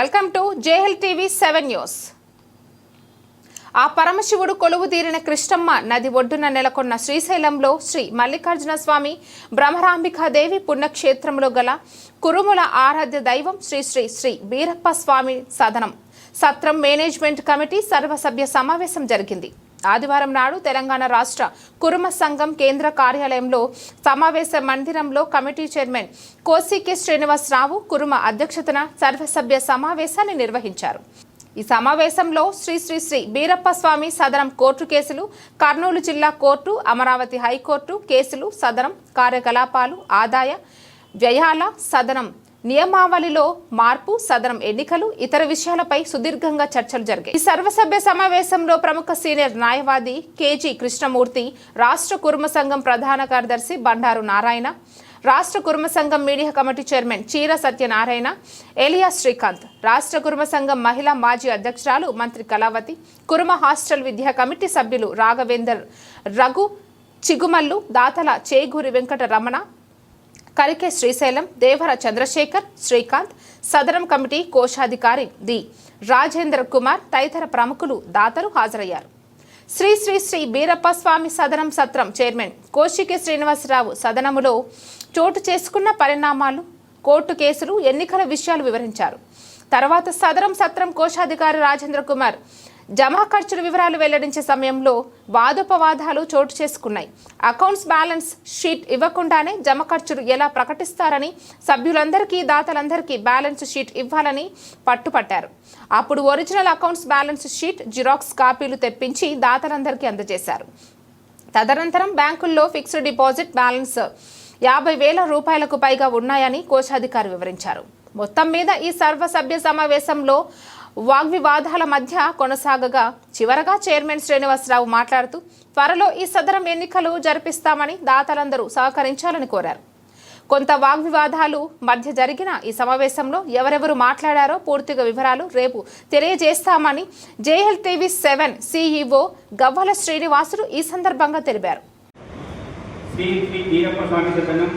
Welcome to జేహెల్ TV seven news. ఆ పరమశివుడు కొలువు తీరిన కృష్ణమ్మ నది ఒడ్డున నెలకొన్న శ్రీశైలంలో శ్రీ మల్లికార్జున స్వామి బ్రహ్మరాంబికాదేవి పుణ్యక్షేత్రంలో గల కురుముల ఆరాధ్య దైవం శ్రీ శ్రీ శ్రీ వీరప్ప స్వామి సదనం. సత్రం మేనేజ్మెంట్ కమిటీ సర్వసభ్య సమావేశం జరిగింది. ఆదివారం నాడు తెలంగాణ రాష్ట్ర కురుమ సంఘం కేంద్ర కార్యాలయంలో సమావేశ మందిరంలో కమిటీ చైర్మన్ కోసికే శ్రీనివాసరావు కురుమ అధ్యక్షతన సర్వసభ్య సమావేశాన్ని నిర్వహించారు. ఈ సమావేశంలో శ్రీ శ్రీ శ్రీ బీరప్ప స్వామి సదనం కోర్టు కేసులు కర్నూలు జిల్లా కోర్టు అమరావతి హైకోర్టు కేసులు సదనం కార్యకలాపాలు ఆదాయ వ్యయాల సదనం నియమావళిలో మార్పు సదనం ఎన్నికలు ఇతర విషయాలపై సుదీర్ఘంగా చర్చలు జరిగాయి. ఈ సర్వసభ్య సమావేశంలో ప్రముఖ సీనియర్ న్యాయవాది కేజీ కృష్ణమూర్తి రాష్ట్ర కుర్మ సంఘం ప్రధాన కార్యదర్శి బండారు నారాయణ రాష్ట్ర కుర్మ సంఘం మీడియా కమిటీ చైర్మన్ చీర సత్యనారాయణ ఎలియా శ్రీకాంత్ రాష్ట్ర కుర్మ సంఘం మహిళా మాజీ అధ్యక్షురాలు మంత్రి కళావతి కుర్మ హాస్టల్ విద్యా కమిటీ సభ్యులు రాఘవేందర్ రఘు చిగుమల్లు దాతల చేగూరి వెంకట రమణ కరికే శ్రీశైలం దేవర చంద్రశేఖర్ శ్రీకాంత్ సదరం కమిటీ కోశాధికారి ది రాజేంద్ర కుమార్ తదితర ప్రముఖులు దాతలు హాజరయ్యారు. శ్రీ శ్రీ శ్రీ బీరప్ప స్వామి సదనం సత్రం చైర్మన్ కోశికి శ్రీనివాసరావు సదనములో చోటు చేసుకున్న పరిణామాలు కోర్టు కేసులు ఎన్నికల విషయాలు వివరించారు. తర్వాత సదరం సత్రం కోశాధికారి రాజేంద్ర కుమార్ జమా ఖర్చుల వివరాలు వెల్లడించే సమయంలో వాదోపవాదాలు చోటు చేసుకున్నాయి. అకౌంట్స్ బ్యాలెన్స్ షీట్ ఇవ్వకుండానే జమ ఖర్చులు ఎలా ప్రకటిస్తారని సభ్యులందరికీ దాతలందరికీ బ్యాలెన్స్ షీట్ ఇవ్వాలని పట్టుపట్టారు. అప్పుడు original accounts balance sheet xerox కాపీలు తెప్పించి దాతలందరికీ అందజేశారు. తదనంతరం బ్యాంకుల్లో ఫిక్స్డ్ డిపాజిట్ బ్యాలెన్స్ యాభై వేల రూపాయలకు పైగా ఉన్నాయని కోశాధికారి వివరించారు. మొత్తం మీద ఈ సర్వసభ్య సమావేశంలో వాగ్వివాదాల మధ్య కొనసాగగా చివరగా చైర్మన్ శ్రీనివాసరావు మాట్లాడుతూ త్వరలో ఈ సదరం ఎన్నికలు జరిపిస్తామని దాతలందరూ సహకరించాలని కోరారు. కొంత వాగ్వివాదాలు మధ్య జరిగిన ఈ సమావేశంలో ఎవరెవరు మాట్లాడారో పూర్తిగా వివరాలు రేపు తెలియజేస్తామని JL TV seven CEO Gavvala Srinivasulu ఈ సందర్భంగా తెలిపారు. శ్రీ శ్రీ వీరప్ప స్వామి సదనం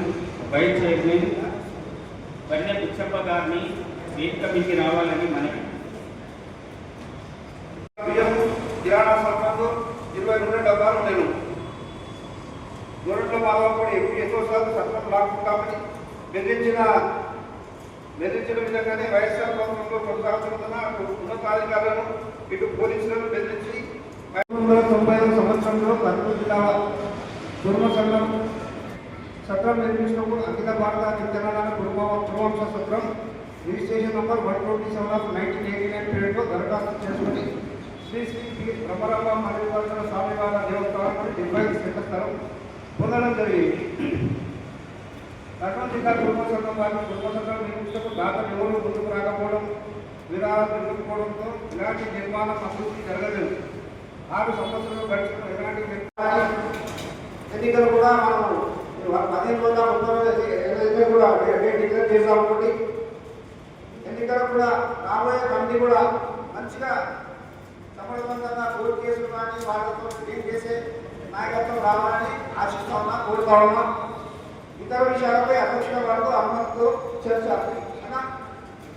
వైస్ చైర్మన్ గారిని వేదిక రావాలని మనవి. బియ్యం కిరాణా సామాన్లు ఇరవై రెండు డబ్బాలు ఉండేను దూరంలో మాధవ కూడా ఎక్కువ ఎక్కువ సార్లు సత్రం లాక్కుంటామని బెదిరించిన బెదిరించిన విధంగానే వైఎస్ఆర్ ప్రభుత్వంలో కొనసాగుతున్న అటు ఉన్నతాధికారులను ఇటు పోలీసులను బెదిరించి పంతొమ్మిది వందల తొంభై ఐదు సంవత్సరంలో కర్నూలు జిల్లా కుటుంబ సంఘం సత్రం నిర్మించినప్పుడు అఖిల భారత తెలంగాణ కుటుంబ కుటుంబంశ సత్రం registration number one twenty seven of nineteen eighty nine పీరియడ్లో దరఖాస్తు చేసుకుని శ్రీ శ్రీ శ్రీ బ్రహ్మరాంబ మల్లికార్జున స్వామి దేవస్థానం డెబ్బై స్థలం పొందడం జరిగింది. కర్నూలు జిల్లా కుటుంబ సంఘం వారిని కుటుంబ సంఘం నిర్మించకు దాతలు ఎవరు ముందుకు రాకపోవడం విరాళాలు దొరికిపోవడంతో ఇలాంటి నిర్మాణం అభివృద్ధి జరగలేదు. ఆరు సంవత్సరాలు గడిచిన ఇలాంటి ఎన్నికలు కూడా మనం పదిహేను వందల ముప్పై ఏదైతే కూడా డిక్లేర్ చేసాం ఒకటి ఎన్నికలు కూడా రాబోయే కమిటీ కూడా మంచిగా సమర్థవంతంగా కోర్టు కేసులు కానీ వాళ్ళతో డీల్ చేసే నాయకత్వం రావాలని ఆశిస్తా ఉన్నా కోరుతా ఉన్నా. ఇతర విషయాలపై అధ్యక్షుల వరకు అనుమతితో చర్చ. అన్నా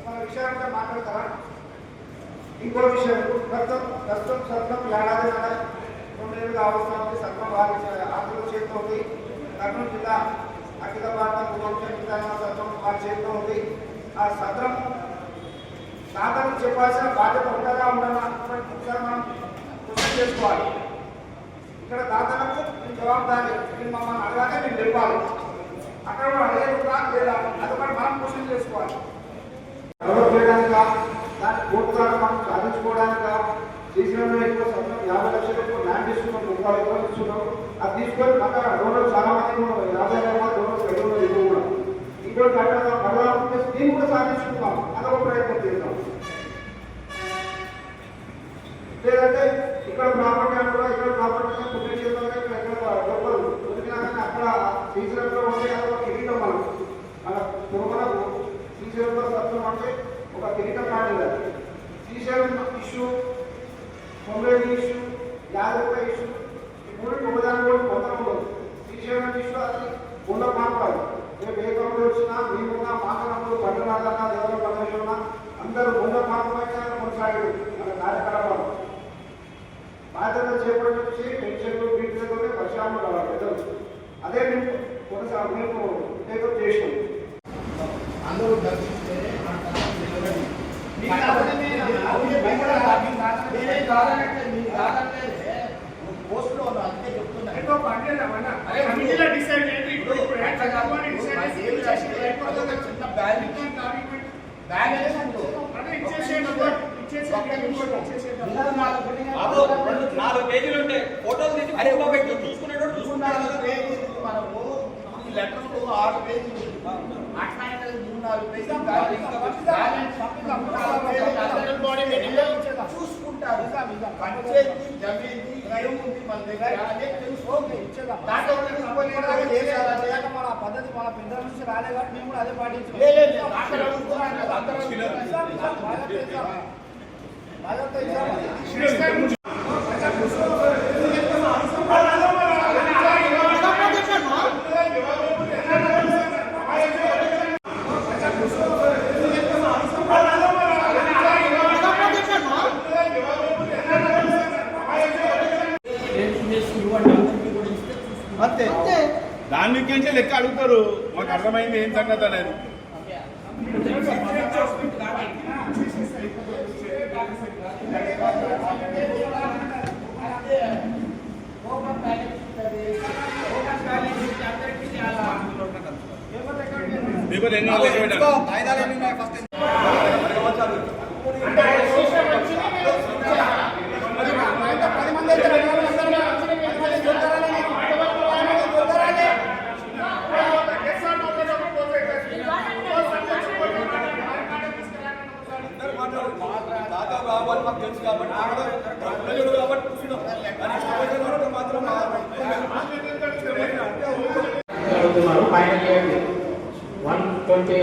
మన విషయాలపై మాట్లాడతారా? ఇంకో విషయం ప్రస్తుతం ప్రస్తుతం సత్రం ఏడాది రెండేళ్ళుగా అవసరం సత్రం వారి ఆర్థిక చేతితో ఉంది. కర్నూలు జిల్లా అఖిల భారత కుటుంబ సత్రం వారి చేతితో ఉంది. ఆ సత్రం తాతకు చెప్పాల్సిన బాధ్యత ఉంటుందా ఉండదా ఒకసారి మనం క్వశ్చన్ చేసుకోవాలి. ఇక్కడ దాతలకు జవాబుదారి నేను మమ్మల్ని అడగానే నేను చెప్పాలి అక్కడ కూడా అడిగేదా లేదా? అది కూడా మనం క్వశ్చన్ చేసుకోవాలి. డెవలప్ చేయడానిక దాన్ని కోర్టు మనం సాధించుకోవడానిక? శ్రీశైలంలో ఎక్కువ సమయం యాభై లక్షలకు ల్యాండ్ తీసుకున్నాం ముప్పై ఎకరాలు ఇస్తున్నాం. అది తీసుకొని పక్క రోడ్లు చాలా మంది యాభై రూపాయలు డోనర్స్ ఐదు వందలు ఎక్కువ కూడా. ఇంకోటి కట్టడం పడదాం దీన్ని కూడా సాధించుకుందాం అదొక ప్రయత్నం చేద్దాం లేదంటే ఇక్కడ ప్రాపర్టీ కూడా ఇక్కడ ప్రాపర్టీ పుణ్యక్షేత్రంగా ఇక్కడ ఎక్కడ లోపల దొరికినా కానీ అక్కడ శ్రీశైలంలో ఉంటే అదొక కిరీటం మనం మన తిరుమలకు శ్రీశైలంలో సత్వం అంటే ఒక కిరీటం లాంటిది అది. Srisailam issue Kommedi issue Yadava issue ఈ మూడు ఒకదాని కూడా పొందడం లేదు శ్రీశైలం ఇష్యూ అది గుండ మాట్లాడు రేపు ఏ కంపెనీ వచ్చినా మీకున్నా మాకనప్పుడు పట్టణాలన్నా దేవర పరమేశ్వరున్నా అందరూ గుండ పాత్ర కొనసాగారు మన కార్యకలాపాలు. బాధ్యత చేపట్టి పెన్షన్లు వీటితోనే పరిశ్రమలు కావాలి. పెద్దలు అదే మేము కొనసాగు మేము ఉద్యోగం చేసినాం అందరూ. నువ్వు పోస్టులో ఉన్నావు, అందుకే చెప్తున్నా. చిన్న బ్యాలెన్స్ బ్యాలెన్స్ నాలుగు పేజీలు ఉంటాయి. ఫోటోలు తీసి అరే, చూసుకునేటోడు మనము ఈ లెటర్లు ఆరు పేజీలు అట్లాంటి మూడు నాలుగు పేజీలు బ్యాలెన్స్ బ్యాలెన్స్ అందరూ బాడీ మెటీరియల్ చూసుకుంటారు. పంచాయతీ జమీంది ఏముంది మన దగ్గర అదే తెలుసు దాంట్లో మన పద్ధతి మన పెద్దల నుంచి రాలే కాబట్టి మేము కూడా అదే పాటించాం లే, లే, లే, దాంట్లో అడుగుతున్నాను కదా, అందరూ బాధ్యత ఇస్తాం. అంతే దాని నుంచి లెక్క అడుగుతారు. మాకు అర్థమైంది ఏం సంగతి అనేది. మీకు ఎన్ని లెక్క పెట్టారు కాయిదాలు ఎన్ని ఉన్నాయి ఫస్ట్ పది మంది అయితే రెండు వందల మంది వచ్చిన పది మంది దొరకాలని, పది మంది దొరకాలని. దాదాపు కావాలి మాకు తెలుసు కాబట్టి ప్రజలు కాబట్టి కూర్చున్నాం కానీ మాత్రం one twenty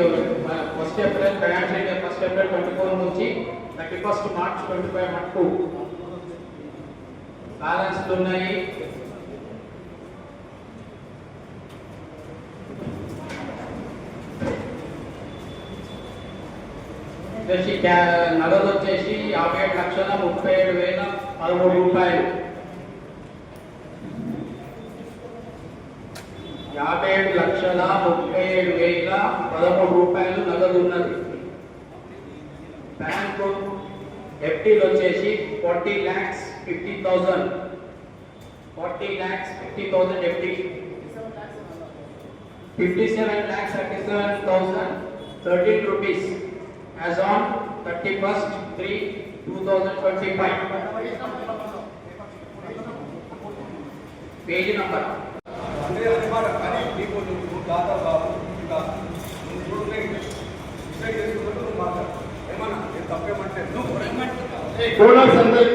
first April first April twenty four నుంచి thirty first March twenty five మటుకు ఉన్నాయి వచ్చేసి నగదు వచ్చేసి యాభై ఏడు లక్షల ముప్పై ఏడు వేల పదమూడు రూపాయలు. యాభై ఏడు లక్షల ముప్పై ఏడు వేల పదమూడు రూపాయలు నగదు ఉన్నది. బ్యాంకు ఎఫ్డీలు వచ్చేసి forty lakhs fifty thousand forty lakhs fifty thousand fifty fifty seven lakhs thirty seven thousand thirteen rupees. As on thirty first three two thousand twenty five page number అదే అన్నమాట కానీ నీకు నువ్వు దాదాపు బాబు ఇంకా నువ్వు చూడు డిసైడ్ చేసుకున్నట్టు నువ్వు మాట్లాడు ఏమన్నా నేను తప్పేమంటే నువ్వు డోనర్స్ అందరికి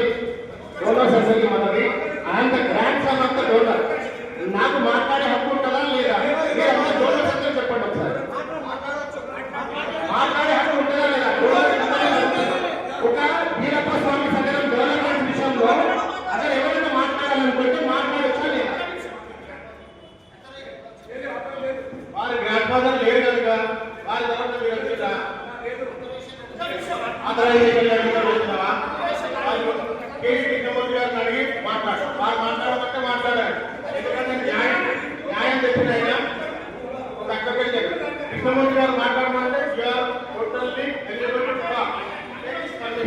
atrás